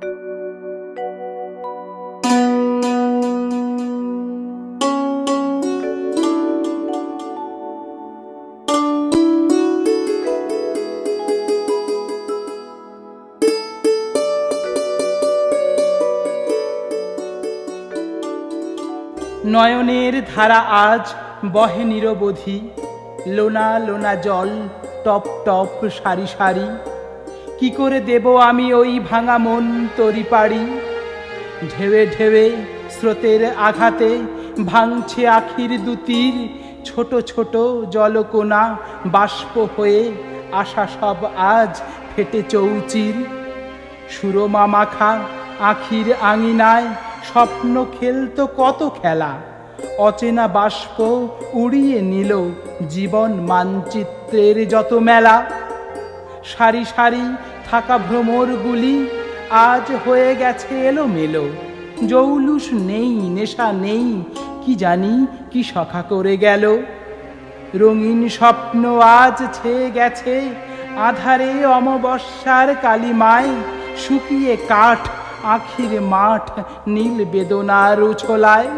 নয়নের ধারা আজ বহে নিরবধি। লোনা লোনা জল টপ টপ সারি সারি। কি করে দেব আমি ওই ভাঙা মন তরি পাড়ি? ঢেবে ঢেবে স্রোতের আঘাতে ভাঙছে আখির দুতির ছোট ছোট জলকোনা বাষ্প হয়ে আশা সব আজ ফেটে চৌচির। সুরমা মাখা আখির আঙিনায় স্বপ্ন খেলতো কত খেলা? অচেনা বাষ্প উড়িয়ে নিল জীবন মানচিত্রের যত মেলা। সারি সারি থাকা ভ্রমরগুলি আজ হয়ে গেছে এলোমেলো। জৌলুস নেই, নেশা নেই, কি জানি কি সখা করে গেল। রঙিন স্বপ্ন আজ ছেয়ে গেছে, আধারে অমাবস্যার কালিমায়, শুকিয়ে কাঠ, আখির মাঠ, নীল বেদনার উছলায়।